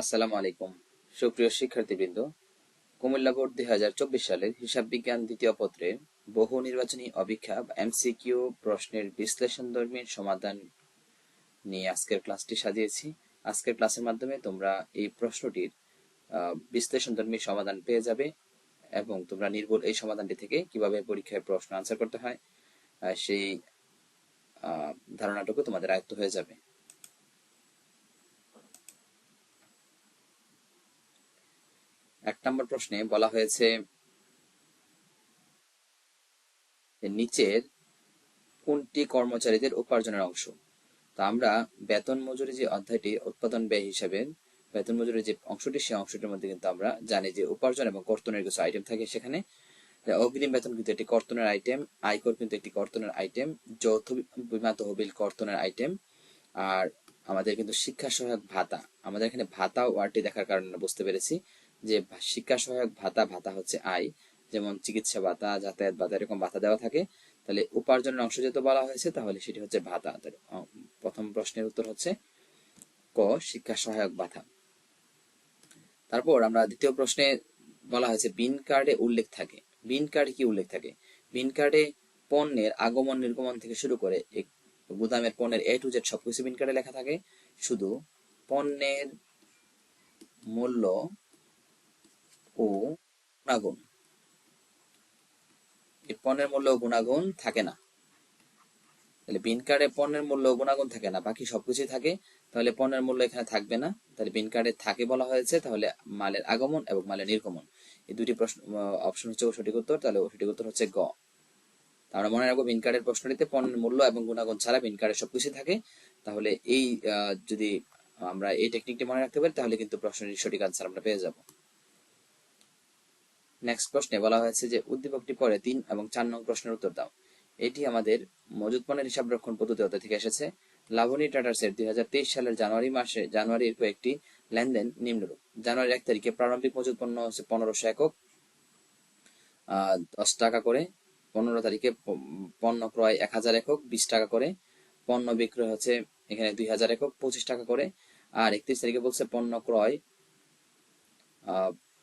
আসসালামু আলাইকুম। সুপ্রিয় শিক্ষার্থীবৃন্দ, কুমিল্লা বোর্ড দুই হাজার চব্বিশ সালের হিসাব বিজ্ঞান দ্বিতীয় পত্রের বহু নির্বাচনী অভিক্ষা এমসিকিউ প্রশ্নের বিশ্লেষণ ধর্মীর সমাধান নিয়ে আজকের ক্লাসটি সাজিয়েছি। আজকের ক্লাসের মাধ্যমে তোমরা এই প্রশ্নটির বিশ্লেষণ ধর্মী সমাধান পেয়ে যাবে এবং তোমরা নির্ভুল এই সমাধানটি থেকে কীভাবে পরীক্ষায় প্রশ্ন আনসার করতে হয় সেই ধারণাটুকু তোমাদের আয়ত্ত হয়ে যাবে। এক নম্বর প্রশ্নে বলা হয়েছে নিচের কোনটি কর্মচারীদের উপার্জনের অংশ? তা আমরা বেতন মজুরি যে অধ্যায়টি উৎপাদন ব্যয় হিসাবে, বেতন মজুরির যে অংশটি সেই অংশটির মধ্যে কিন্তু আমরা জানি যে উপার্জন এবং কর্তনের কিছু আইটেম থাকে সেখানে। অগ্রিম বেতন কিন্তু একটি কর্তনের আইটেম আয়কর কিন্তু একটি কর্তনের আইটেম যৌথ বিমা তহবিল কর্তনের আইটেম আর আমাদের কিন্তু শিক্ষা সহায়ক ভাতা। আমাদের এখানে ভাতা ওয়ার্ডটি দেখার কারণে বুঝতে পেরেছি। যে শিক্ষা সহায়ক ভাতা ভাতা হচ্ছে আয়, যেমন চিকিৎসা ভাতা, যাতায়াত ভাতা, এরকম ভাতা দেওয়া থাকে। তাহলে উপার্জনের অংশ যেহেতু বলা হয়েছে, তাহলে সেটি হচ্ছে ভাতা। প্রথম প্রশ্নের উত্তর হচ্ছে ক, শিক্ষা সহায়ক ভাতা। তারপর আমরা দ্বিতীয় প্রশ্নে বলা হয়েছে, বিন কার্ডে উল্লেখ থাকে। বিন কার্ডে কি উল্লেখ থাকে? বিন কার্ডে পণ্যের আগমন নির্গমন থেকে শুরু করে গুদামের পণ্যের এ টু জেড সবকিছু বিন কার্ডে লেখা থাকে। শুধু পণ্যের মূল্য ও গুণাগুণ। এই পণ্যের মূল্য গুণাগুণ থাকে না। তাহলে বিন কার্ডে পণ্যের মূল্য গুণাগুণ থাকে না, বাকি সবকিছুই থাকে। তাহলে পণ্যের মূল্য এখানে থাকবে না। তাহলে বিন কার্ডে থাকে বলা হয়েছে, তাহলে মালের আগমন এবং মালের নির্গমন। এই দুটি প্রশ্ন অপশন হচ্ছে সঠিক উত্তর, তাহলে সঠিক উত্তর হচ্ছে গ। আমরা মনে রাখব বিন কার্ডের প্রশ্নটিতে পণ্যের মূল্য এবং গুণাগুণ ছাড়া বিন কার্ডে সবকিছু থাকে। তাহলে এই যদি আমরা এই টেকনিকটি মনে রাখতে পারি, তাহলে কিন্তু প্রশ্নটির সঠিক আনসার আমরা পেয়ে যাব। নেক্সট প্রশ্নে বলা হয়েছে যে, উদ্দীপকটি পরে তিন এবং চার নং প্রশ্নের উত্তর দাও। এটি আমাদের মজুদ পণ্যের হিসাব রক্ষণ পদ্ধতি হতে থেকে এসেছে। লাভনী টাটার্সের দুই সালের জানুয়ারি মাসে, জানুয়ারির কয়েকটি লেনদেন নিম্নরূপ। জানুয়ারি এক তারিখে প্রারম্ভিক মজুদ পণ্য হচ্ছে পনেরোশো একক দশ টাকা করে। পনেরো তারিখে পণ্য ক্রয় এক হাজার একক, বিশ টাকা করে। পণ্য বিক্রয় হচ্ছে এখানে দুই হাজার একক, পঁচিশ টাকা করে। আর একত্রিশ তারিখে বলছে পণ্য ক্রয়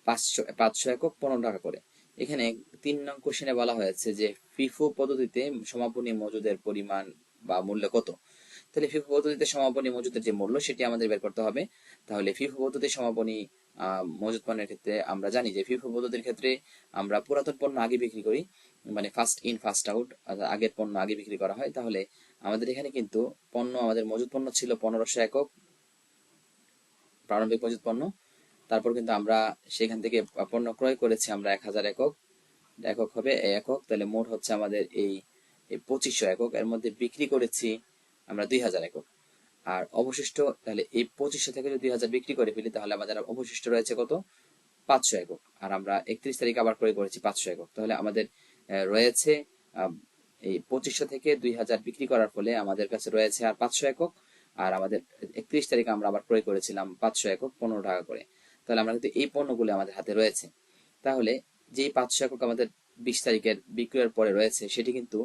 পাঁচশো পাঁচশো একক পনেরো টাকা করে। এখানে তিন নং কোশ্চেনে বলা হয়েছে যে ফিফো পদ্ধতিতে সমাপনী মজুদের পরিমাণ বা মূল্য কত? তাহলে ফিফো পদ্ধতিতে সমাপনী মজুদের যে মূল্য, সেটি আমাদের বের করতে হবে। তাহলে ফিফো পদ্ধতি সমাপনী মজুদ পণ্যের ক্ষেত্রে আমরা জানি যে ফিফো পদ্ধতির ক্ষেত্রে আমরা পুরাতন পণ্য আগে বিক্রি করি মানে ফার্স্ট ইন ফার্স্ট আউট আগের পণ্য আগে বিক্রি করা হয়। তাহলে আমাদের এখানে কিন্তু পণ্য, আমাদের মজুদ পণ্য ছিল পনেরোশো একক প্রারম্ভিক মজুদ পণ্য। তারপর কিন্তু আমরা সেখান থেকে পণ্য ক্রয় করেছি আমরা এক হাজার একক। একক হবে একক। তাহলে মোট হচ্ছে আমাদের এই পঁচিশশো একক। এর মধ্যে বিক্রি করেছি আমরা দুই হাজার একক। আর অবশিষ্ট তাহলে এই পঁচিশশো থেকে যদি দুই হাজার বিক্রি করে ফেলি, তাহলে আমাদের অবশিষ্ট রয়েছে কত? পাঁচশো একক। আর আমরা একত্রিশ তারিখ আবার ক্রয় করেছি পাঁচশো একক। তাহলে আমাদের রয়েছে এই পঁচিশশো থেকে দুই হাজার বিক্রি করার ফলে আমাদের কাছে রয়েছে আর পাঁচশো একক। আর আমাদের একত্রিশ তারিখ আমরা আবার ক্রয় করেছিলাম পাঁচশো একক পনেরো টাকা করে। তাহলে আমরা কিন্তু এই পণ্যগুলো আমাদের হাতে রয়েছে। তাহলে যেই পাঁচশো একক আমাদের বিশ তারিখের বিক্রয়ের পরে রয়েছে, সেটি কিন্তু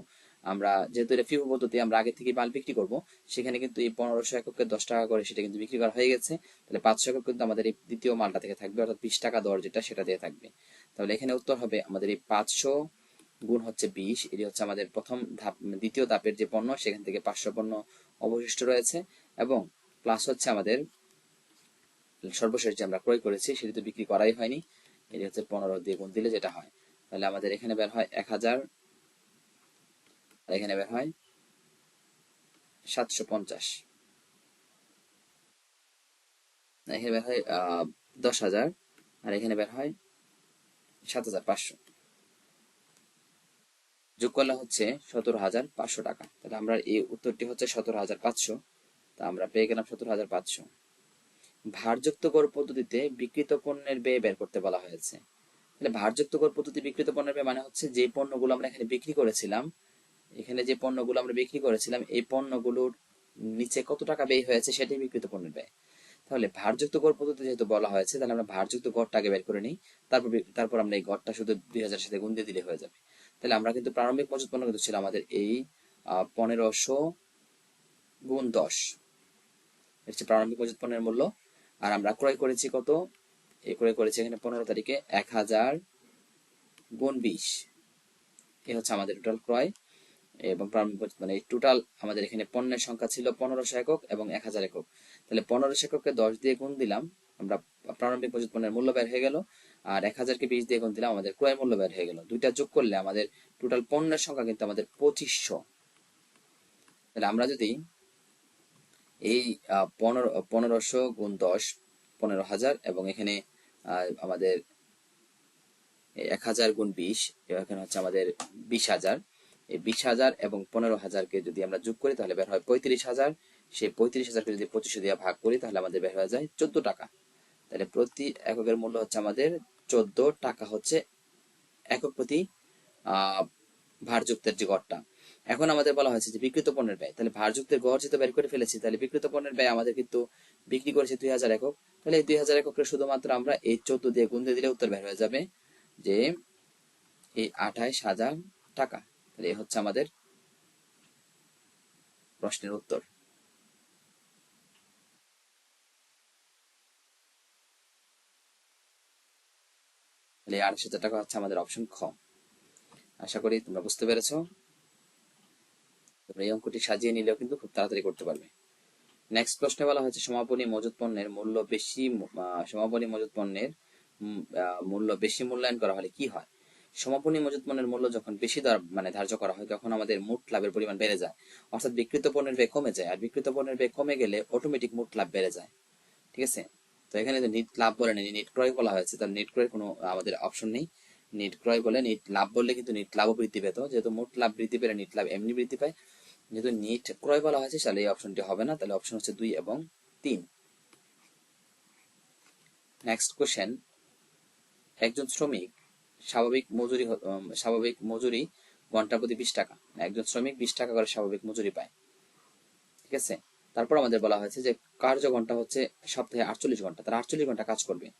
আমরা যেহেতু এটা ফিফো পদ্ধতি, আমরা আগে থেকে মাল বিক্রি করব, সেখানে কিন্তু এই পনেরোশো এককে দশ টাকা করে সেটা কিন্তু বিক্রি করা হয়ে গেছে। তাহলে পাঁচশো একক কিন্তু আমাদের এই দ্বিতীয় মালটা থেকে থাকবে, অর্থাৎ বিশ টাকা দর যেটা সেটা দিয়ে থাকবে। তাহলে এখানে উত্তর হবে আমাদের এই পাঁচশো গুণ হচ্ছে বিশ, এটি হচ্ছে আমাদের প্রথম ধাপ দ্বিতীয় ধাপের যে পণ্য, সেখান থেকে পাঁচশো পণ্য অবশিষ্ট রয়েছে। এবং প্লাস হচ্ছে আমাদের সর্বশেষ যে আমরা ক্রয় করেছি, সেটি তো বিক্রি করাই হয়নি। এটি হচ্ছে পনেরো দিয়ে গুণ দিলে যেটা হয়। তাহলে আমাদের এখানে বের হয় এক হাজার এখানে বের হয় সাতশো পঞ্চাশ। এখানে বের হয় দশ হাজার, আর এখানে বের হয় সাত হাজার পাঁচশো। যোগ করলে হচ্ছে সতেরো হাজার পাঁচশো টাকা। তাহলে আমরা এই উত্তরটি হচ্ছে সতেরো হাজার পাঁচশো। তা আমরা পেয়ে গেলাম সতেরো হাজার পাঁচশো। ভারযুক্ত কর পদ্ধতিতে বিকৃত পণ্যের ব্যয় বের করতে বলা হয়েছে। তাহলে ভারযুক্ত কর পদ্ধতি বিকৃত পণ্যের ব্যয় মানে হচ্ছে যে পণ্যগুলো আমরা এখানে বিক্রি করেছিলাম, এখানে যে পণ্যগুলো আমরা বিক্রি করেছিলাম, এই পণ্যগুলোর নিচে কত টাকা ব্যয় হয়েছে সেটাই বিকৃত পণ্যের ব্যয়। তাহলে ভারযুক্ত কর পদ্ধতি যেহেতু বলা হয়েছে, তাহলে আমরা ভারযুক্ত গড়টা আগে বের করে নিই, তারপর তারপর আমরা এই গড়টা শুধু দুই হাজার সাথে গুণ দিয়ে দিলে হয়ে যাবে। তাহলে আমরা কিন্তু প্রারম্ভিক মজুত পণ্য কিন্তু ছিল আমাদের এই পনেরোশো গুণ দশ। হচ্ছে প্রারম্ভিক মজুত পণ্যের মূল্য আর আমরা ক্রয় করেছি কত? এই ক্রয় করেছি এখানে পনেরো তারিখে এক হাজার গুণ বিশ। এ হচ্ছে আমাদের টোটাল ক্রয়। এবং মানে টোটাল আমাদের এখানে পণ্যের সংখ্যা ছিল পনেরোশো একক এবং এক হাজার একক। তাহলে পনেরোশো এককে দশ দিয়ে গুণ দিলাম, আমরা প্রারম্ভিক মজুত পণ্যের মূল্য বের হয়ে গেল, আর এক হাজারকে বিশ দিয়ে গুণ দিলাম, আমাদের ক্রয় মূল্য বের হয়ে গেল। দুইটা যোগ করলে আমাদের টোটাল পণ্যের সংখ্যা কিন্তু আমাদের পঁচিশশো। তাহলে আমরা যদি এই পনেরো, পনেরোশো গুণ দশ, পনেরো হাজার এবং এখানে আমাদের এক হাজার গুণ বিশ, এখানে হচ্ছে আমাদের বিশ হাজার। এই বিশ হাজার এবং পনেরো হাজারকে যদি আমরা যোগ করি, তাহলে বের হয় পঁয়ত্রিশ হাজার। সেই পঁয়ত্রিশ হাজারকে যদি পঁচিশশো দিয়ে ভাগ করি, তাহলে আমাদের বের হয়ে যায় চোদ্দ টাকা। তাহলে প্রতি এককের মূল্য হচ্ছে আমাদের চোদ্দ টাকা হচ্ছে একক প্রতি ভারযুক্তের যে গড়টা। এখন আমাদের বলা হয়েছে যে বিকৃত পণ্যের ব্যয়। তাহলে ভারযুক্তের গড় যেহেতু বের করে ফেলেছি, তাহলে বিকৃত পণ্যের ব্যয় আমাদের কিন্তু বিক্রি করেছে দুই হাজার একক। তাহলে এই দুই হাজার এককে শুধুমাত্র আমরা এই চোদ্দ দিয়ে গুণ দিয়ে দিলে উত্তর বের হয়ে যাবে যে এই আঠাইশ হাজার টাকা। তাহলে এ হচ্ছে আমাদের প্রশ্নের উত্তর। তাহলে হাজার টাকা হচ্ছে আমাদের অপশন খ। আশা করি তোমরা বুঝতে পেরেছ। এই অঙ্কটি সাজিয়ে নিলেও কিন্তু খুব তাড়াতাড়ি করতে পারবে। নেক্সট প্রশ্নে বলা হয়েছে, সমাপনী মজুত পণ্যের মূল্য বেশি সমাপনী মজুত পণ্যের মূল্য বেশি মূল্যায়ন করা হলে কি হয়? সমাপনী মজুত পণ্যের মূল্য যখন বেশি মানে ধার্য করা হয়, তখন আমাদের মোট লাভের পরিমাণ বেড়ে যায়। অর্থাৎ বিকৃত পণ্যের ব্যয় কমে যায়, আর বিকৃত পণ্যের ব্যয় কমে গেলে অটোমেটিক মোট লাভ বেড়ে যায়। ঠিক আছে? তো এখানে যে নিট লাভ বলে নেই নিট ক্রয় বলা হয়েছে, তার নিট ক্রয়ের কোনো আমাদের অপশন নেই। নিট ক্রয় বলে নিট লাভ বললে কিন্তু নিট লাভও বৃদ্ধি পেত। যেহেতু মোট লাভ বৃদ্ধি পেলে নিট লাভ এমনি বৃদ্ধি পায়। যেহেতু নিট ক্রয় বলা হয়েছে, তাহলে এই অপশনটি হবে না। তাহলে অপশন হচ্ছে দুই এবং তিন। নেক্সট কোশ্চেন একজন শ্রমিক স্বাভাবিক মজুরি স্বাভাবিক মজুরি ঘণ্টা প্রতি বিশ টাকা। একজন শ্রমিক বিশ টাকা করে স্বাভাবিক মজুরি পায়। ঠিক আছে? তারপর আমাদের বলা হয়েছে যে কার্য ঘণ্টা হচ্ছে সপ্তাহে আটচল্লিশ ঘণ্টা। তারা আটচল্লিশ ঘণ্টা কাজ করবে।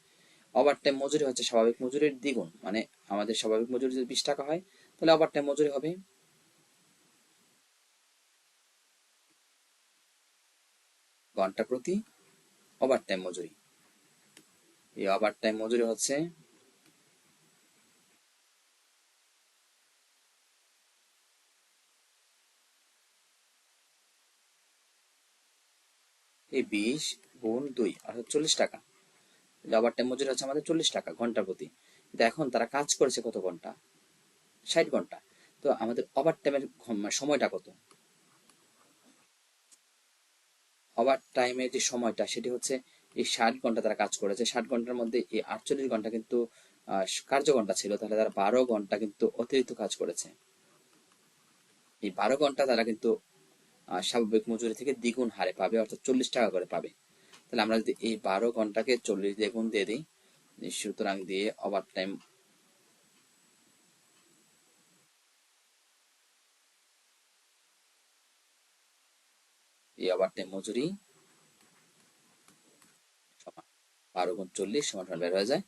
ওভার টাইম মজুরি হচ্ছে স্বাভাবিক মজুরির দ্বিগুণ। মানে আমাদের স্বাভাবিক মজুরি যদি বিশ টাকা হয়, তাহলে ওভার টাইম মজুরি হবে ঘণ্টা প্রতি ওভার টাইম মজুরি। এই ওভার টাইম মজুরি হচ্ছে এই বিশ গুণ দুই, অর্থাৎ চল্লিশ টাকা। ওভার টাইম মজুরি হচ্ছে আমাদের চল্লিশ টাকা ঘণ্টা প্রতি। এখন তারা কাজ করেছে কত ঘণ্টা? ষাট ঘণ্টা। তো আমাদের ওভার টাইমের সময়টা কত? ওভার টাইমের যে সময়টা, সেটি হচ্ছে এই ষাট ঘণ্টা তারা কাজ করেছে। ষাট ঘণ্টার মধ্যে এই আটচল্লিশ ঘণ্টা কিন্তু কার্য ঘণ্টা ছিল। তাহলে তারা বারো ঘণ্টা কিন্তু অতিরিক্ত কাজ করেছে। এই বারো ঘণ্টা তারা কিন্তু স্বাভাবিক মজুরি থেকে দ্বিগুণ হারে পাবে, অর্থাৎ চল্লিশ টাকা করে পাবে। তাহলে আমরা যদি এই বারো ঘন্টাকে চল্লিশ দিয়ে গুণ দিয়ে দিই সুতরাং দিয়ে ওভার টাইম এই টাইম মজুরি সমান বারো গুণ চল্লিশ সমান বের হয়ে যায়।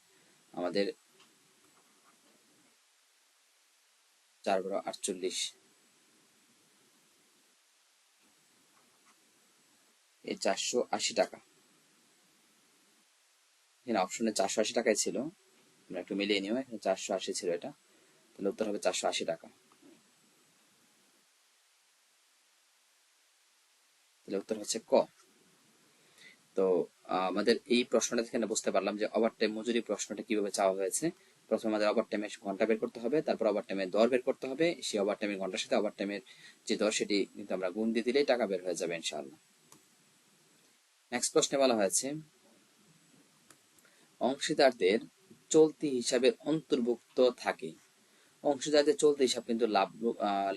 আমাদের চার বারো আটচল্লিশ। এই চারশো আশি টাকা। এখানে অপশনে চারশো আশি টাকায় ছিল। আমরা একটু মিলিয়ে নিও, এখানে চারশো আশি ছিল এটা। তাহলে উত্তর হবে চারশো আশি টাকা। তাহলে উত্তর হচ্ছে ক। তো আমাদের এই প্রশ্নটা থেকে বুঝতে পারলাম যে ওভার টাইম মজুরি প্রশ্নটা কীভাবে চাওয়া হয়েছে। প্রথমে আমাদের ওভার টাইমের ঘণ্টা বের করতে হবে, তারপর ওভার টাইমের দর বের করতে হবে। সেই ওভার টাইমের ঘণ্টার সাথে ওভার টাইমের যে দর, সেটি কিন্তু আমরা গুণ দিয়ে দিলেই টাকা বের হয়ে যাবে ইনশাআল্লাহ। নেক্সট প্রশ্নে বলা হয়েছে, অংশীদারদের চলতি হিসাবের অন্তর্ভুক্ত থাকে। অংশীদারদের চলতি হিসাব কিন্তু লাভ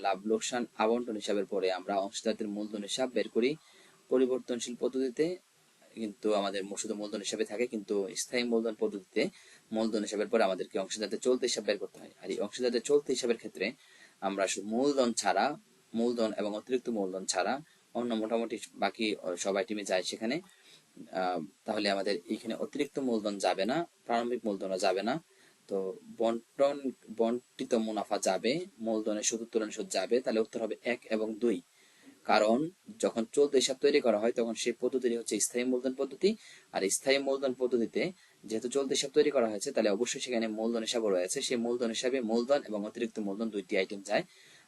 লাভ লোকসান আবন্টন হিসাবের পরে আমরা অংশীদারদের মূলধন হিসাব বের করি। পরিবর্তনশীল পদ্ধতিতে কিন্তু আমাদের শুধু মূলধন হিসাবে থাকে, কিন্তু স্থায়ী মূলধন পদ্ধতিতে মূলধন হিসাবের পরে আমাদেরকে অংশীদারদের চলতি হিসাব বের করতে হয়। আর এই অংশীদারদের চলতি হিসাবের ক্ষেত্রে আমরা মূলধন ছাড়া, মূলধন এবং অতিরিক্ত মূলধন ছাড়া অন্য মোটামুটি বাকি সবাই টিমে যায় সেখানে তাহলে আমাদের এখানে অতিরিক্ত মূলধন যাবে না, প্রারম্ভিক মূলধনও যাবে না। তো বন্টন বন্টিত মুনাফা যাবে মূলধনের সুদ উত্তোলন সুদ যাবে, তাহলে উত্তর হবে এক এবং দুই। কারণ যখন চলতি হিসাব তৈরি করা হয়, তখন সেই পদ্ধতিটি হচ্ছে স্থায়ী মূলধন পদ্ধতি। আর স্থায়ী মূলধন পদ্ধতিতে যেহেতু চলতি হিসাব তৈরি করা হয়েছে, তাহলে অবশ্যই সেখানে মূলধন হিসাবও রয়েছে। সেই মূলধন হিসাবে মূলধন এবং অতিরিক্ত মূলধন দুইটি আইটেম যায়।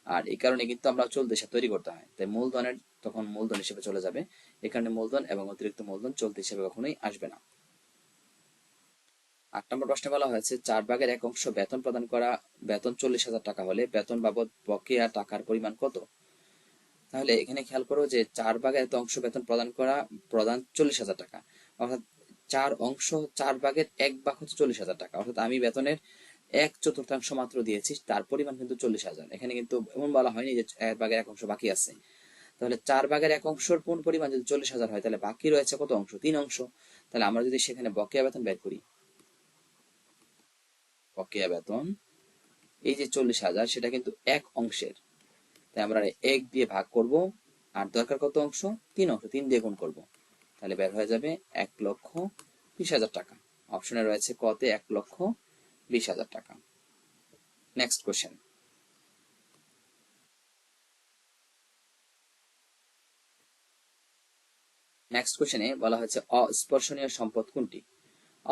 আর এই কারণে কিন্তু আমরা চলতি হিসাব তৈরি করতে হয়। তাই মূলধনের তখন মূলধন হিসেবে চলে যাবে। কারণে মূলধন এবং অতিরিক্ত মূলধন চলতি হিসাবে কখনোই আসবে না। আট নম্বর প্রশ্নে বলা হয়েছে, চার ভাগের এক অংশ বেতন প্রদান করা, বেতন চল্লিশ হাজার টাকা হলে বেতন বাবদ বকেয়া টাকার পরিমাণ কত? তাহলে এখানে খেয়াল করো যে চার ভাগের এত অংশ বেতন প্রদান করা, প্রদান চল্লিশ হাজার টাকা। অর্থাৎ চার অংশ, চার ভাগের এক ভাগ হচ্ছে চল্লিশ হাজার টাকা। অর্থাৎ আমি বেতনের এক চতুর্থাংশ মাত্র দিয়েছি, তার পরিমাণ কিন্তু চল্লিশ হাজার। এখানে কিন্তু এমন বলা হয়নি যে এক ভাগের এক অংশ বাকি আছে। তাহলে চার ভাগের এক অংশের কোন পরিমাণ যদি চল্লিশ হাজার হয়, তাহলে বাকি রয়েছে কত অংশ? তিন অংশ। তাহলে আমরা যদি সেখানে বকেয়া বেতন বের করি বকেয়া বেতন। এই যে চল্লিশ হাজার, সেটা কিন্তু এক অংশের। তাই আমরা এক দিয়ে ভাগ করব, আর দরকার কত অংশ? তিন অংশ, তিন দিয়ে গুণ করব। তাহলে বের হয়ে যাবে এক লক্ষ বিশ হাজার টাকা। অপশনে রয়েছে কতে এক লক্ষ বিশ হাজার টাকা। নেক্সট কোশ্চেন নেক্সট কোশ্চেনে বলা হয়েছে অস্পর্শনীয় সম্পদ কোনটি?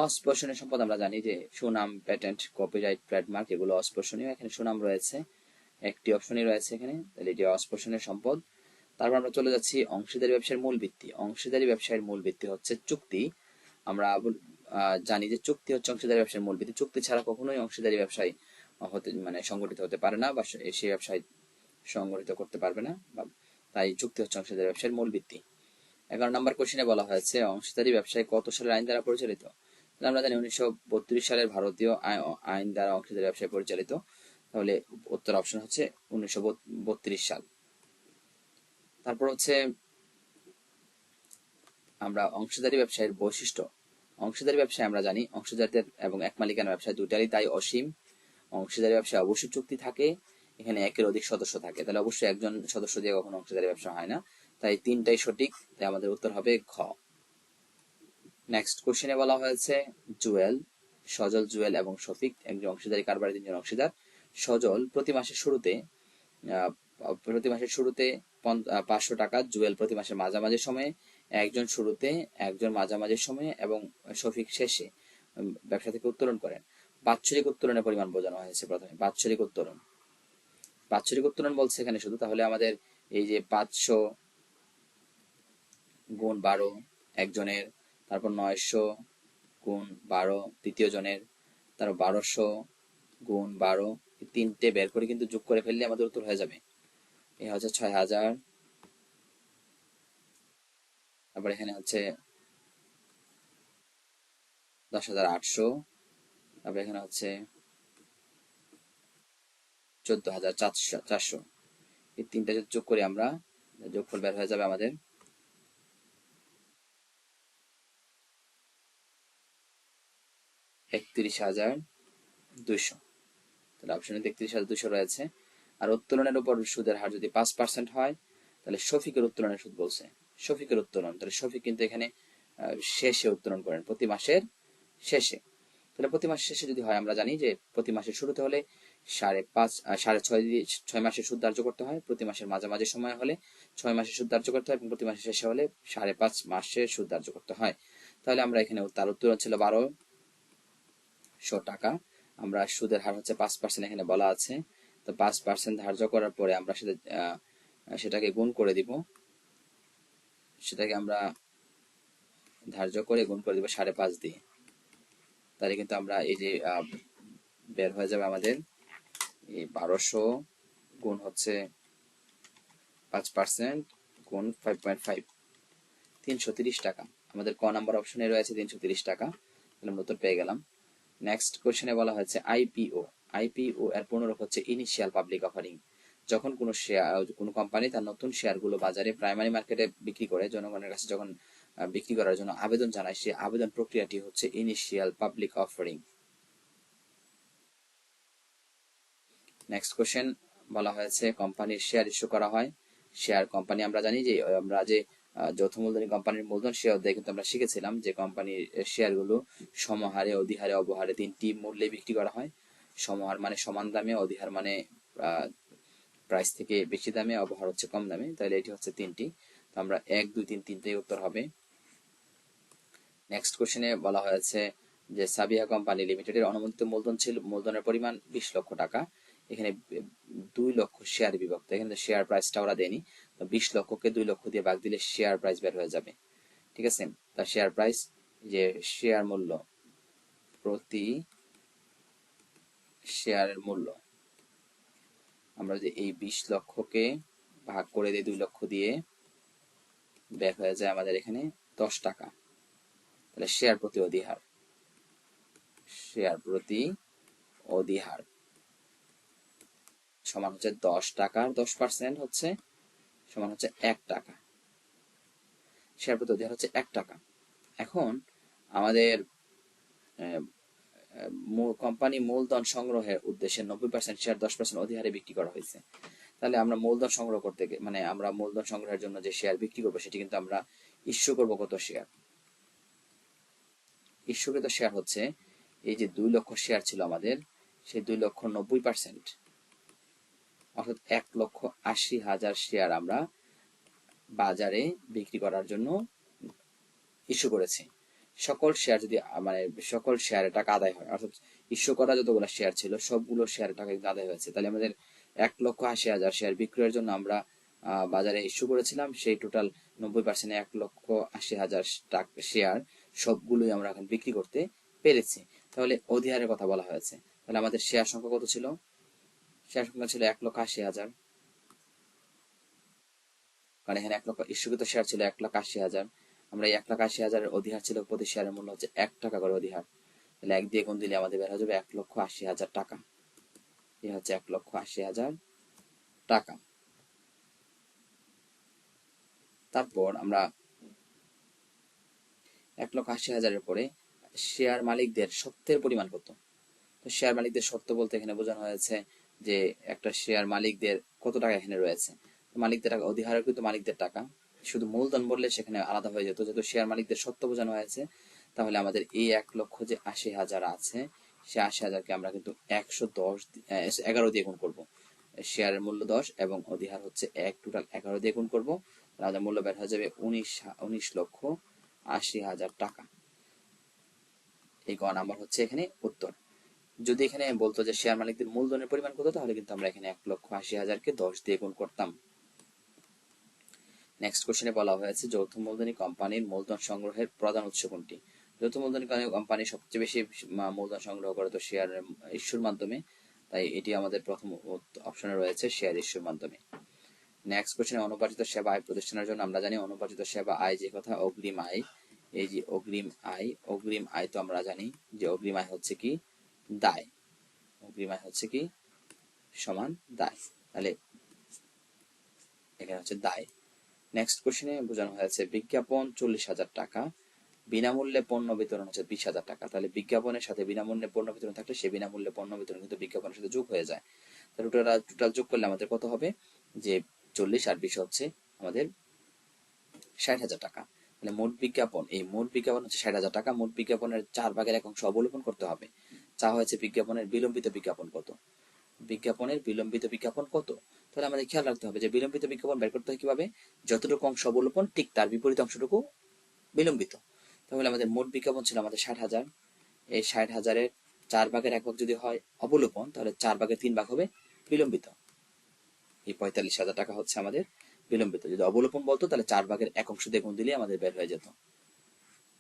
অস্পর্শনীয় সম্পদ আমরা জানি যে সুনাম প্যাটেন্ট কপিরাইট ট্রেডমার্ক এগুলো অস্পর্শনীয়। এখানে সুনাম রয়েছে, একটি অপশনই রয়েছে এখানে, তাহলে এটি অস্পর্শনীয় সম্পদ। তারপর আমরা চলে যাচ্ছি অংশীদারি ব্যবসায়ের মূল ভিত্তি। অংশীদারি ব্যবসায়ের মূল ভিত্তি হচ্ছে চুক্তি। আমরা জানি যে চুক্তি হচ্ছে অংশীদারি ব্যবসায়ের মূল ভিত্তি। চুক্তি ছাড়া কখনোই অংশীদারি ব্যবসায় হতে মানে সংগঠিত হতে পারে না বা সেই ব্যবসায় সংগঠিত করতে পারবে না তাই চুক্তি হচ্ছে অংশীদারি ব্যবসায়ের মূল ভিত্তি। এগারো নম্বর কোশ্চেনে বলা হয়েছে, অংশীদারি ব্যবসায় কত সালের আইন দ্বারা পরিচালিত? আমরা জানি উনিশশো বত্রিশ সালের ভারতীয় আইন দ্বারা অংশীদারি ব্যবসায় পরিচালিত। তাহলে উত্তর অপশন হচ্ছে উনিশশো বত্রিশ সাল। তারপর হচ্ছে আমরা অংশীদারি ব্যবসায়ের বৈশিষ্ট্য। অংশীদারি ব্যবসায় আমরা জানি অংশীদারদের এবং এক মালিকানা ব্যবসায় দুটারই তাই অসীম। অংশীদারি ব্যবসায় অবশ্যই চুক্তি থাকে, এখানে একের অধিক সদস্য থাকে। তাহলে অবশ্যই একজন সদস্য দিয়ে কখনো অংশীদারি ব্যবসা হয় না। তাই তিনটাই সঠিক, তাই আমাদের উত্তর হবে ঘ। নেক্সট কোশ্চেনে বলা হয়েছে, জুয়েল, সজল জুয়েল এবং শফিক একজন অংশীদারি কারবারি তিনজন অংশীদার। সজল প্রতি মাসের শুরুতে প্রতি মাসের শুরুতে পাঁচশো টাকা, জুয়েল প্রতি মাসের মাঝামাঝি সময়ে, একজন শুরুতে, একজন মাঝামাঝি সময়ে এবং শফিক শেষে ব্যবসা থেকে উত্তোলন করেন। বাৎসরিক উত্তোলনের পরিমাণ বোঝানো হয়েছে প্রথমে, বাৎসরিক উত্তোলন। বাৎসরিক উত্তোলন বলছে এখানে শুধু, তাহলে আমাদের এই যে পাঁচশো গুণ বারো একজনের তারপর নয়শো গুণ বারো, তৃতীয় জনের, তারপর বারোশো গুণ বারো তিনটে বের করে কিন্তু যোগ করে ফেললে আমাদের উত্তর হয়ে যাবে। এ হচ্ছে ছয় হাজার। তারপর এখানে হচ্ছে দশ হাজার আটশো। তারপর এখানে হচ্ছে চোদ্দ হাজার চারশো চারশো। এই তিনটা যোগ করি আমরা, যোগফল বের হয়ে যাবে আমাদের একত্রিশ হাজার দুইশো। তাহলে অপশনে একত্রিশ হাজার দুইশো রয়েছে। আর উত্তোলনের উপর সুদের হার যদি পাঁচ পার্সেন্ট হয়, তাহলে শফিকের উত্তোলনের সুদ বলছে। শফিকের উত্তোলন, তাহলে শফিক কিন্তু এখানে শেষে উত্তোলন করেন, প্রতি মাসের শেষে। তাহলে প্রতি মাসের শেষে যদি হয়, আমরা জানি যে প্রতি মাসের শুরুতে হলে সাড়ে পাঁচ সাড়ে ছয় ছয় মাসের সুদ ধার্য করতে হয়, প্রতি মাসের মাঝামাঝি সময় হলে ছয় মাসের সুদ ধার্য করতে হয় এবং প্রতি মাসের শেষে হলে সাড়ে পাঁচ মাসের সুদ ধার্য করতে হয়। তাহলে আমরা এখানে তার উত্তোলন ছিল বারো শো টাকা। আমরা সুদের হার হচ্ছে পাঁচ পার্সেন্ট এখানে বলা আছে। তো পাঁচ পার্সেন্ট ধার্য করার পরে আমরা সেটা সেটাকে গুণ করে দিব। সেটাকে আমরা ধার্য করে গুণ করে দিব সাড়ে পাঁচ দিয়ে। তাহলে কিন্তু আমরা এই যে বের হয়ে যাবে আমাদের, এই বারোশো গুণ হচ্ছে পাঁচ পার্সেন্ট গুণ ফাইভ পয়েন্ট ফাইভ তিনশো তিরিশ টাকা। আমাদের ক নাম্বার অপশনে রয়েছে তিনশো তিরিশ টাকা। নতুন পেয়ে গেলাম। নেক্সট কোশ্চেনে বলা হয়েছে আইপিও আইপিও এর পূর্ণরূপ হচ্ছে ইনিশিয়াল পাবলিক অফারিং যখন কোনো শেয়ার কোনো কোম্পানি তার নতুন শেয়ারগুলো বাজারে প্রাইমারি মার্কেটে বিক্রি করে, জনগণের কাছে যখন বিক্রি করার জন্য আবেদন জানায় সেই আবেদন প্রক্রিয়াটি হচ্ছে initial public offering next question বলা হয়েছে কোম্পানির শেয়ার ইস্যু করা হয়। শেয়ার কোম্পানি আমরা জানি যে, আমরা যে যৌথ মূলধনী কোম্পানির মূলধন শেয়ার অধ্যায় কিন্তু আমরা শিখেছিলাম যে কোম্পানির শেয়ারগুলো সমহারে, অধিহারে, অবহারে তিনটি মূল্যে বিক্রি করা হয়। সমহার মানে সমান দামে, অধিহার মানে প্রাইস থেকে বেশি দামে, অবহার হচ্ছে কম দামে। তাহলে এটি হচ্ছে তিনটি। তো আমরা এক, দুই, তিন, তিনটেই উত্তর হবে। নেক্সট কোশ্চেনে বলা হয়েছে যে সাবিয়া কোম্পানি লিমিটেডের অনুমোদিত মূলধন ছিল মূলধনের পরিমাণ বিশ লক্ষ টাকা। এখানে দুই লক্ষ শেয়ার বিভক্ত। এখানে শেয়ার প্রাইসটা ওরা দেয়নি। তো বিশ লক্ষকে দুই লক্ষ দিয়ে ভাগ দিলে শেয়ার প্রাইস বের হয়ে যাবে। ঠিক আছে? তার শেয়ার প্রাইস যে শেয়ার মূল্য প্রতি শেয়ারের মূল্য, আমরা যে এই বিশ লক্ষকে ভাগ করে দিই দুই লক্ষ দিয়ে, বের হয়ে যায় আমাদের এখানে দশ টাকা। তাহলে শেয়ার প্রতি অধিহার শেয়ার প্রতি অধিহার। সমান হচ্ছে দশ টাকার দশ পার্সেন্ট হচ্ছে সমান হচ্ছে এক টাকা। শেয়ার প্রতি অধিহার হচ্ছে এক টাকা। এখন আমাদের কোম্পানি মূলধন সংগ্রহের উদ্দেশ্যে নব্বই পার্সেন্ট শেয়ার, দশ পার্সেন্ট অধিহারে বিক্রি করা হয়েছে। তাহলে আমরা মূলধন সংগ্রহ করতে মানে আমরা মূলধন সংগ্রহের জন্য যে শেয়ার বিক্রি করব, সেটি কিন্তু আমরা ইস্যু করব কত শেয়ার? ইস্যুকৃত শেয়ার হচ্ছে, এই যে দুই লক্ষ শেয়ার ছিল আমাদের, সেই দুই লক্ষ নব্বই পার্সেন্ট অর্থাৎ এক লক্ষ আশি হাজার শেয়ার আমরা বাজারে বিক্রি করার জন্য ইস্যু করেছি। সকল শেয়ার যদি মানে সকল শেয়ারের টাকা আদায় হয়, অর্থাৎ ইস্যু করা যতগুলো শেয়ার ছিল, সবগুলো শেয়ারের টাকা কিন্তু আদায় হয়েছে। তাহলে আমাদের এক লক্ষ আশি হাজার শেয়ার বিক্রয়ের জন্য আমরা বাজারে ইস্যু করেছিলাম। সেই টোটাল নব্বই পার্সেন্ট এক লক্ষ আশি হাজার শেয়ার সবগুলোই আমরা এখন বিক্রি করতে পেরেছি। তাহলে অধিহারের কথা বলা হয়েছে। তাহলে আমাদের শেয়ার সংখ্যা কত ছিল? শেয়ার সংখ্যা ছিল এক লক্ষ আশি হাজার। কারণ এখানে এক লক্ষ, ইস্যুকৃত শেয়ার ছিল এক লক্ষ আশি হাজার। আমরা এক লাখ আশি হাজারের অধিহার ছিল প্রতি শেয়ারের মূল্য হচ্ছে এক টাকা করে অধিহার। তাহলে এক দিয়ে গুণ দিলে আমাদের বের হয়ে যাবে এক লক্ষ আশি হাজার টাকা। এ হচ্ছে এক লক্ষ আশি হাজার টাকা। তারপর আমরা এক লক্ষ আশি হাজারের পরে শেয়ার মালিকদের সত্যের পরিমাণ কত? তো শেয়ার মালিকদের সত্য বলতে এখানে বোঝানো হয়েছে যে একটা শেয়ার মালিকদের কত টাকা এখানে রয়েছে। মালিকদের টাকা অধিহার কিন্তু মালিকদের টাকা। শুধু মূলধন বললে সেখানে আলাদা হয়ে যেত। যেহেতু শেয়ার মালিকদের সত্য বোঝানো হয়েছে, তাহলে আমাদের এই এক লক্ষ যে আশি হাজার আছে, সে আশি হাজারকে আমরা কিন্তু একশো দশ এগারো দিয়ে গুণ করব। শেয়ারের মূল্য দশ এবং অধিহার হচ্ছে এক টোটাল এগারো দিয়ে গুণ করব। আমাদের মূল্য বের হয়ে যাবে উনিশ উনিশ লক্ষ আশি হাজার টাকা। এই গ নাম্বার হচ্ছে এখানে উত্তর। যদি এখানে বলতো যে শেয়ার মালিকদের মূলধনের পরিমাণ কত, তাহলে কিন্তু আমরা এখানে এক লক্ষ আশি হাজারকে দশ দিয়ে গুণ করতাম। নেক্সট কোশ্চেনে বলা হয়েছে, যৌথ মূলধনী কোম্পানির মূলধন সংগ্রহের প্রধান উৎস কোনটি? যৌথ মূলধনী কোম্পানি সবচেয়ে বেশি মূলধন সংগ্রহ করে তো শেয়ার ইস্যুর মাধ্যমে, তাই এটি আমাদের প্রথম অপশনে রয়েছে শেয়ার ইস্যুর মাধ্যমে। নেক্সট কোশ্চেনে অনুপার্জিত সেবা আয় প্রতিষ্ঠানের জন্য আমরা জানি অনুপার্জিত সেবা আয় যে কথা, অগ্রিম আয়। এই যে অগ্রিম আয় অগ্রিম আয় তো আমরা জানি, যে অগ্রিম আয় হচ্ছে কি? দায়। অগ্রিম আয় হচ্ছে কি? সমান দায়। তাহলে এখানে হচ্ছে দায়। নেক্সট কোশ্চেনে বোঝানো হয়েছে, বিজ্ঞাপন চল্লিশ হাজার টাকা, বিনামূল্যে পণ্য বিতরণ হচ্ছে বিশ হাজার টাকা। তাহলে বিজ্ঞাপনের সাথে বিনামূল্যে পণ্য বিতরণ থাকলে সে বিনামূল্যে পণ্য বিতরণ কিন্তু বিজ্ঞাপনের সাথে যোগ হয়ে যায়। তাহলে টোটাল টোটাল যোগ করলে আমাদের কত হবে? যে চল্লিশ আর বিশ হচ্ছে আমাদের ষাট হাজার টাকা। তাহলে মোট বিজ্ঞাপন, এই মোট বিজ্ঞাপন হচ্ছে ষাট হাজার টাকা, মোট বিজ্ঞাপনের চার ভাগের এক অংশ অবলোকন করতে হবে। চা হয়েছে বিজ্ঞাপনের বিলম্বিত বিজ্ঞাপন কত? বিজ্ঞাপনের বিলম্বিত বিজ্ঞাপন কত? তাহলে আমাদের খেয়াল রাখতে হবে যে বিলম্বিত বিজ্ঞাপন বের করতে হয় কীভাবে? যতটুকু অংশ অবলোপন, ঠিক তার বিপরীত অংশটুকু বিলম্বিত। তাহলে আমাদের মোট বিজ্ঞাপন ছিল আমাদের ষাট হাজার। এই ষাট হাজারের চার ভাগের এক ভাগ যদি হয় অবলোপন, তাহলে চার ভাগের তিন ভাগ হবে বিলম্বিত। এই পঁয়তাল্লিশ হাজার টাকা হচ্ছে আমাদের বিলম্বিত। যদি অবলোপন বলতো, তাহলে চার ভাগের এক অংশ দিয়ে গুণ দিলে আমাদের বের হয়ে যেত।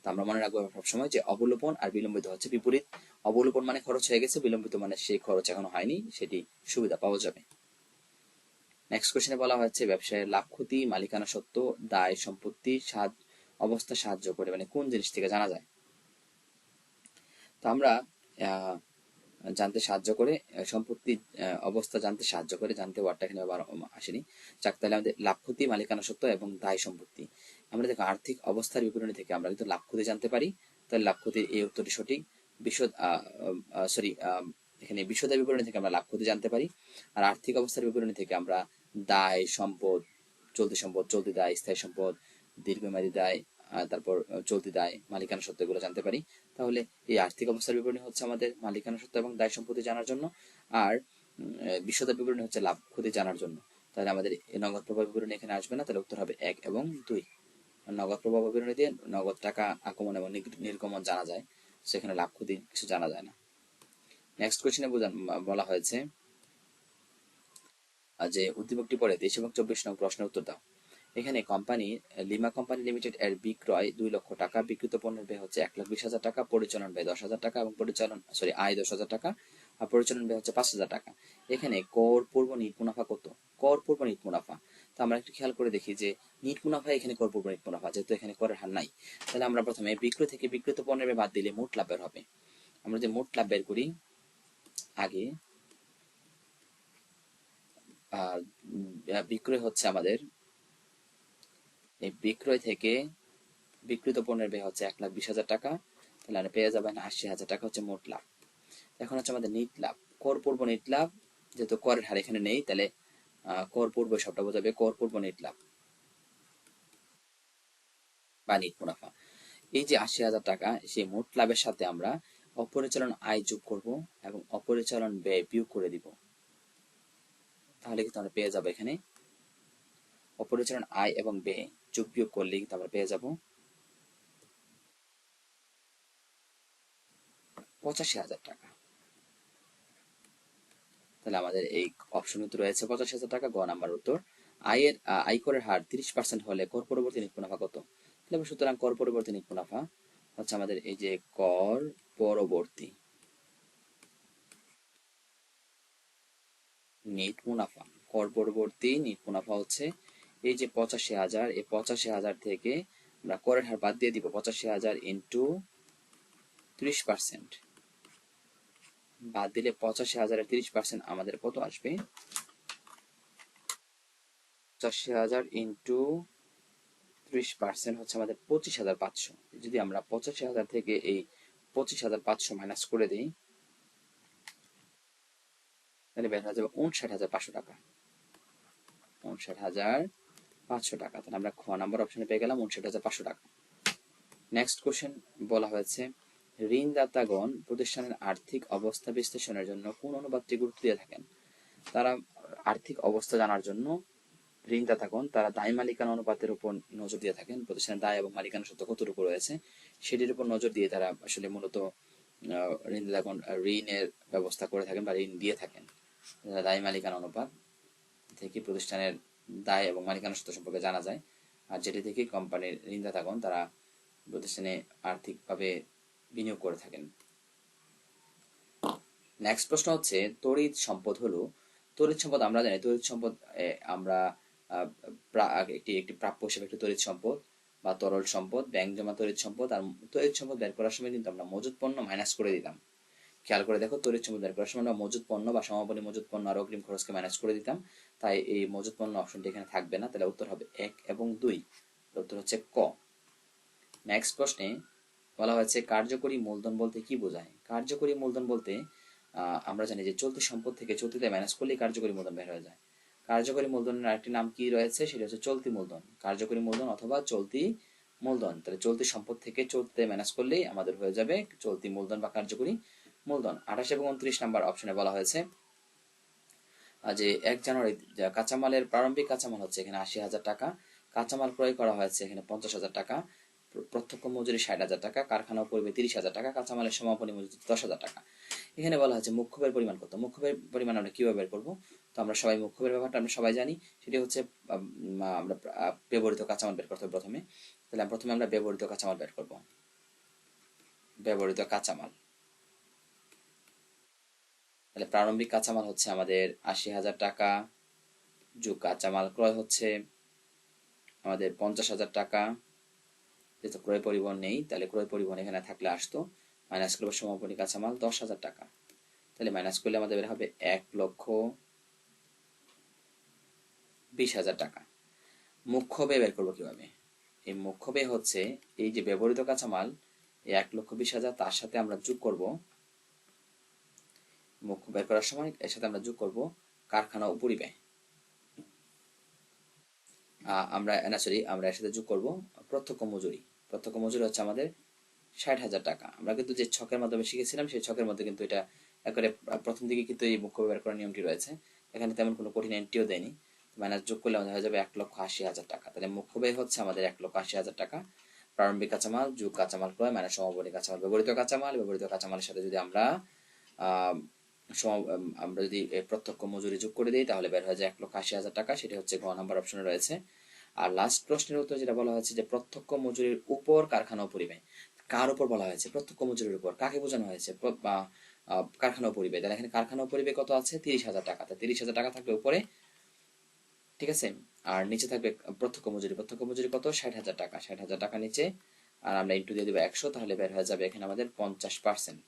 তা আমরা মনে রাখব সবসময় যে অবলোপন আর বিলম্বিত হচ্ছে বিপরীত। অবলোপন মানে খরচ হয়ে গেছে, বিলম্বিত মানে সেই খরচ এখনও হয়নি, সেটি সুবিধা পাওয়া যাবে। নেক্সট কোশ্চেনে বলা হয়েছে, ব্যবসায়ের লাভ, ক্ষতি, মালিকানা সত্ত্ব, দায়, সম্পত্তি সাহায্য অবস্থা সাহায্য করে মানে কোন জিনিস থেকে জানা যায়? তো আমরা জানতে সাহায্য করে সম্পত্তি অবস্থা জানতে সাহায্য করে, জানতে ওয়ার্ডটা এখানে আসেনি। যাক, তাহলে আমাদের লাভ, ক্ষতি, মালিকানা সত্ত্ব এবং দায়, সম্পত্তি। আমরা দেখো আর্থিক অবস্থার বিবরণী থেকে আমরা কিন্তু লাভ ক্ষতি জানতে পারি। তাহলে লাভ ক্ষতির এই উত্তরটি সঠিক। বিশদ সরি এখানে বিশদের বিবরণী থেকে আমরা লাভ ক্ষতি জানতে পারি। আর আর্থিক অবস্থার বিবরণী থেকে আমরা দায়, সম্পদ, চলতি সম্পদ, চলতি দায়, স্থায়ী সম্পদ, দীর্ঘমেয়াদী দায় তারপর চলতি দায়, মালিকানা সত্ত্ব এগুলো জানতে পারি। তাহলে এই আর্থিক অবস্থার বিবরণী হচ্ছে আমাদের মালিকানা সত্ত্ব এবং দায় সম্পত্তি জানার জন্য। আর বিশদ বিবরণী হচ্ছে লাভ ক্ষতি জানার জন্য। তাহলে আমাদের এই নগদ প্রভাব বিবরণী এখানে আসবে না। তাহলে উত্তর হবে এক এবং দুই। নগদ প্রবাহ বিবরণী দিয়ে নগদ টাকা আগমন এবং নির্গমন জানা যায়। সেখানে লাভ, ক্ষতি কিছু জানা যায় না। নেক্সট কোশ্চেনে বলা হয়েছে যে উদ্দীপকটি পড়ে তেইশ চব্বিশ নং প্রশ্নের উত্তর দাও। এখানে কোম্পানি লিমা কোম্পানি লিমিটেড এর বিক্রয় দুই লক্ষ টাকা, বিক্রিত পণ্যের ব্যয় হচ্ছে এক লাখ বিশ হাজার টাকা, পরিচালন ব্যয় দশ হাজার টাকা এবং পরিচালন সরি আয় দশ হাজার টাকা আর পরিচালন ব্যয় হচ্ছে পাঁচ হাজার টাকা। এখানে কর পূর্ব নিট মুনাফা কত? কর পূর্ব নিট মুনাফা তো আমরা একটু খেয়াল করে দেখি যে নিট মুনাফা এখানে কর পূর্ব নিট মুনাফা, যেহেতু এখানে করের হার নাই। তাহলে আমরা প্রথমে বিক্রয় থেকে বিক্রিত পণ্যের বাদ দিলে মোট লাভ বের হবে। আমরা যে মোট লাভ বের করি, আগে বিক্রয় হচ্ছে আমাদের, এই বিক্রয় থেকে বিক্রিত পণ্যের ব্যয় হচ্ছে এক লাখ বিশ হাজার টাকা, তাহলে আমরা পেয়ে যাবেন আশি হাজার টাকা হচ্ছে মোট লাভ। এখন হচ্ছে আমাদের নিট লাভ। কর পূর্ব নিট লাভ, যেহেতু করের হার এখানে নেই, তাহলে কর পূর্ব সবটা বোঝাবে কর পূর্ব নিট লাভ। বা নিট মুনাফা। এই যে আশি হাজার টাকা সেই মোট লাভের সাথে আমরা অপরিচালন আয় যোগ করব এবং অপরিচালন ব্যয় বিয়োগ করে দিব। তাহলে কিন্তু আমরা পেয়ে যাব এখানে। অপরিচালন আয় এবং ব্যয় যোগ বিয়োগ করলে কিন্তু আমরা পেয়ে যাব। পঁচাশি হাজার টাকা। তাহলে আমাদের এই অপশন উত্তর রয়েছে পঁচাশি হাজার টাকা গ নাম্বার উত্তর। আয়ের আহ, আয়করের হার তিরিশ পার্সেন্ট হলে কর পরবর্তী নিট মুনাফা কত? তাহলে সুতরাং কর পরবর্তী নিট মুনাফা হচ্ছে আমাদের এই যে কর পরবর্তী। নিট মুনাফা কর পরবর্তী নিট মুনাফা হচ্ছে এই যে পঁচাশি হাজার এই পঁচাশি হাজার থেকে আমরা করের হার বাদ দিয়ে দিব পঁচাশি হাজার ইন্টু ত্রিশ পার্সেন্ট বাদ দিলে পঁচাশি হাজারের তিরিশ পার্সেন্ট আমাদের কত আসবে? পঁচাশি হাজার ইন্টু ত্রিশ পার্সেন্ট হচ্ছে আমাদের পঁচিশ হাজার পাঁচশো। যদি আমরা পঁচাশি হাজার থেকে এই পঁচিশ হাজার পাঁচশো মাইনাস করে দিই, তাহলে বের হয়ে যাবে উনষাট হাজার পাঁচশো টাকা। উনষাট হাজার পাঁচশো টাকা। তাহলে আমরা খ নাম্বার অপশনে পেয়ে গেলাম উনষাট হাজার পাঁচশো টাকা। নেক্সট কোশ্চেন বলা হয়েছে ঋণদাতাগণ প্রতিষ্ঠানের আর্থিক অবস্থা বিশ্লেষণের জন্য কোন অনুবাদটি গুরুত্ব দিয়ে থাকেন? তারা আর্থিক অবস্থা জানার জন্য ঋণদাতাগণ তারা দায় মালিকানা অনুপাতের উপর নজর দিয়ে থাকেন। প্রতিষ্ঠানের দায় এবং মালিকানা সত্য কতটুকু রয়েছে সেটির উপর নজর দিয়ে তারা আসলে মূলত ঋণদাতাগণ ঋণের ব্যবস্থা করে থাকেন বা ঋণ দিয়ে থাকেন। দায় মালিকানা অনুপাত থেকে প্রতিষ্ঠানের দায় এবং মালিকানা সত্য সম্পর্কে জানা যায়। আর যেটি থেকে কোম্পানির ঋণদাতাগণ তারা প্রতিষ্ঠানে আর্থিকভাবে বিনিয়োগ করে থাকেন। নেক্সট প্রশ্ন হচ্ছে, তড়িৎ সম্পদ হলো, তড়িৎ সম্পদ আমরা জানি, তড়িৎ সম্পদ আমরা একটি একটি প্রাপ্য হিসেবে একটি তড়িৎ সম্পদ বা তরল সম্পদ, ব্যাংক জমা তড়িৎ সম্পদ, আর তড়িৎ সম্পদ বের করার সময় কিন্তু আমরা মজুত পণ্য মাইনাস করে দিতাম। খেয়াল করে দেখো, তড়িৎ সম্পদ বের করার সময় আমরা মজুত পণ্য বা সমাপনী মজুত পণ্য আর অগ্রিম খরচকে মাইনাস করে দিতাম। তাই এই মজুত পণ্য অপশনটি এখানে থাকবে না। তাহলে উত্তর হবে এক এবং দুই। উত্তর হচ্ছে ক। নেক্সট প্রশ্নে বলা হয়েছে কার্যকরী মূলধন বলতে কি বোঝায়? কার্যকরী মূলধন বলতে আমরা জানি যে চলতি সম্পদ থেকে চলতিতে মাইনাস করলেই কার্যকরী মূলধন বের হয়ে যায়। কার্যকরী মূলধনের আরেকটি নাম কি রয়েছে? সেটা হচ্ছে চলতি মূলধন। কার্যকরী মূলধন অথবা চলতি মূলধন। তাহলে চলতি সম্পদ থেকে চলতিতে মাইনাস করলেই আমাদের হয়ে যাবে চলতি মূলধন বা কার্যকরী মূলধন। আঠাশ এবং উনত্রিশ নাম্বার অপশনে বলা হয়েছে যে এক জানুয়ারি কাঁচামালের প্রারম্ভিক কাঁচামাল হচ্ছে এখানে আশি হাজার টাকা, কাঁচামাল ক্রয় করা হয়েছে এখানে পঞ্চাশ হাজার টাকা। প্রত্যক্ষ মজুরি ষাট হাজার টাকা, কারখানা পড়বে তিরিশ হাজার টাকা, কাঁচামালের সমাপনী মজুরি দশ হাজার টাকা। এখানে বলা হয়েছে মুখ্য ব্যয়ের পরিমাণ কত? মুখ্য ব্যয়ের পরিমাণ আমরা কীভাবে বের করব? তো আমরা সবাই মুখ্য ব্যয়ের ব্যাপারটা আমরা সবাই জানি। সেটি হচ্ছে আমরা ব্যবহৃত কাঁচামাল বের করতে হবে প্রথমে। তাহলে প্রথমে আমরা ব্যবহৃত কাঁচামাল বের করব। ব্যবহৃত কাঁচামাল। তাহলে প্রারম্ভিক কাঁচামাল হচ্ছে আমাদের আশি হাজার টাকা, যুগ কাঁচামাল ক্রয় হচ্ছে আমাদের পঞ্চাশ হাজার টাকা। যেহেতু ক্রয় পরিবহন নেই, তাহলে ক্রয় পরিবহন এখানে থাকলে আসতো। মাইনাস করব সমাপনী কাঁচামাল দশ হাজার টাকা। তাহলে মাইনাস করলে আমাদের বের হবে এক লক্ষ বিশ হাজার টাকা। মুখ্য ব্যয় বের করব কীভাবে? এই মুখ্য ব্যয় হচ্ছে এই যে ব্যবহৃত কাঁচামাল এই এক লক্ষ বিশ হাজার তার সাথে আমরা যোগ করব। মুখ্য বের করার সময় এর সাথে আমরা যোগ করব কারখানা ও পরিব্যয় আমরা সরি আমরা এর সাথে যোগ করব প্রত্যক্ষ মজুরি। প্রত্যক্ষ মজুরি হচ্ছে আমাদের ষাট হাজার টাকা। আমরা কিন্তু যে ছকের মাধ্যমে শিখেছিলাম, সেই ছকের মধ্যে কিন্তু এটা একবারে প্রথম দিকে কিন্তু এই মুখ্য ব্যবহার করার নিয়মটি রয়েছে। এখানে তেমন কোনো কঠিন এন্ট্রিও দেয়নি। মাইনাস যোগ করলে আমাদের হয়ে যাবে এক লক্ষ আশি হাজার টাকা। তাহলে মুখ্য ব্যয় হচ্ছে আমাদের এক লক্ষ আশি হাজার টাকা। প্রারম্ভিক কাঁচামাল, যুগ কাঁচামাল ক্রয় মাইনাস সমাপনী কাঁচামাল। ব্যবহৃত কাঁচামাল, ব্যবহৃত কাঁচামালের সাথে যদি আমরা আমরা যদি প্রত্যক্ষ মজুরি যোগ করে দিই, তাহলে বের হয়ে যায় এক লক্ষ আশি হাজার টাকা। সেটি হচ্ছে গ নাম্বার অপশনে রয়েছে। আর লাস্ট প্রশ্নের উত্তর যেটা বলা হয়েছে যে প্রত্যক্ষ মজুরির উপর কারখানা ও পরিব্যয়। কার উপর বলা হয়েছে? প্রত্যক্ষ মজুরির উপর। কাকে বোঝানো হয়েছে? বা, কারখানা ও পরিব্যয়। তাহলে এখানে কারখানা ও পরিব্যয় কত আছে? তিরিশ হাজার টাকা। তা তিরিশ হাজার টাকা থাকবে উপরে ঠিক আছে? আর নিচে থাকবে প্রত্যক্ষ মজুরি। প্রত্যক্ষ মজুরি কত? ষাট হাজার টাকা। ষাট হাজার টাকা নিচে। আর আমরা ইন্টু দিয়ে দেবো একশো তাহলে বের হয়ে যাবে এখানে আমাদের পঞ্চাশ পার্সেন্ট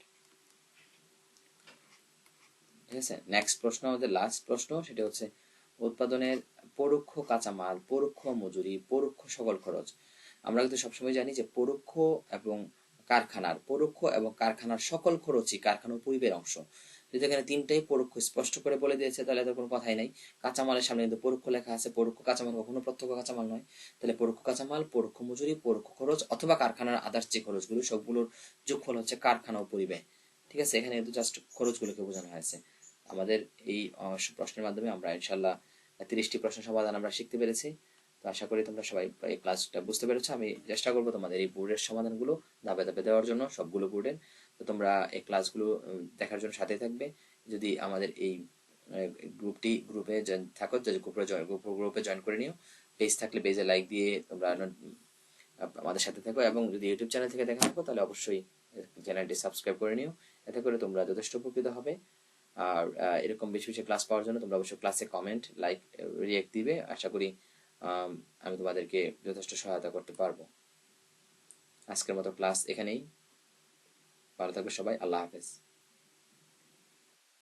ঠিক আছে? নেক্সট প্রশ্ন আমাদের লাস্ট প্রশ্ন সেটা হচ্ছে উৎপাদনের পরোক্ষ কাঁচামাল, পরোক্ষ মজুরি, পরোক্ষ সকল খরচ। আমরা কিন্তু সবসময় জানি যে পরোক্ষ এবং কারখানার, পরোক্ষ এবং কারখানার সকল খরচই কারখানার পরিবের অংশ। যদি এখানে তিনটাই পরোক্ষ স্পষ্ট করে বলে দিয়েছে, তাহলে তো কোনো কথাই নাই। কাঁচামালের সামনে কিন্তু পরোক্ষ লেখা আছে, পরোক্ষ কাঁচামাল কখনো প্রত্যক্ষ কাঁচামাল নয়। তাহলে পরোক্ষ কাঁচামাল, পরোক্ষ মজুরি, পরোক্ষ খরচ অথবা কারখানার আদার্স যে খরচগুলো, সবগুলোর যোগফল হচ্ছে কারখানা ও পরিবেশ ঠিক আছে? এখানে কিন্তু জাস্ট খরচগুলোকে বোঝানো হয়েছে। আমাদের এই প্রশ্নের মাধ্যমে আমরা ইনশাল্লাহ তিরিশটি প্রশ্ন সমাধান আমরা শিখতে পেরেছি। তো আশা করি তোমরা সবাই এই ক্লাসটা বুঝতে পেরেছ। আমি চেষ্টা করব তোমাদের এই বোর্ডের সমাধানগুলো ধাপে ধাপে দেওয়ার জন্য, সবগুলো বোর্ডের তো তোমরা এই ক্লাসগুলো দেখার জন্য সাথে থাকবে। যদি আমাদের এই গ্রুপটি গ্রুপে জয়েন থাকো গ্রুপে গ্রুপে জয়েন করে নিও। পেজ থাকলে পেজে লাইক দিয়ে তোমরা আমাদের সাথে থাকো এবং যদি ইউটিউব চ্যানেল থেকে দেখা থাকো, তাহলে অবশ্যই চ্যানেলটি সাবস্ক্রাইব করে নিও। এতে করে তোমরা যথেষ্ট উপকৃত হবে। আর এরকম বেশি বেশি ক্লাস পাওয়ার জন্য তোমরা অবশ্যই ক্লাসে কমেন্ট লাইক রিয়েক্ট দিবে। আশা করি, আমি তোমাদেরকে যথেষ্ট সহায়তা করতে পারব। আজকের মতো ক্লাস এখানেই। ভালো থাকবে সবাই। আল্লাহ হাফেজ।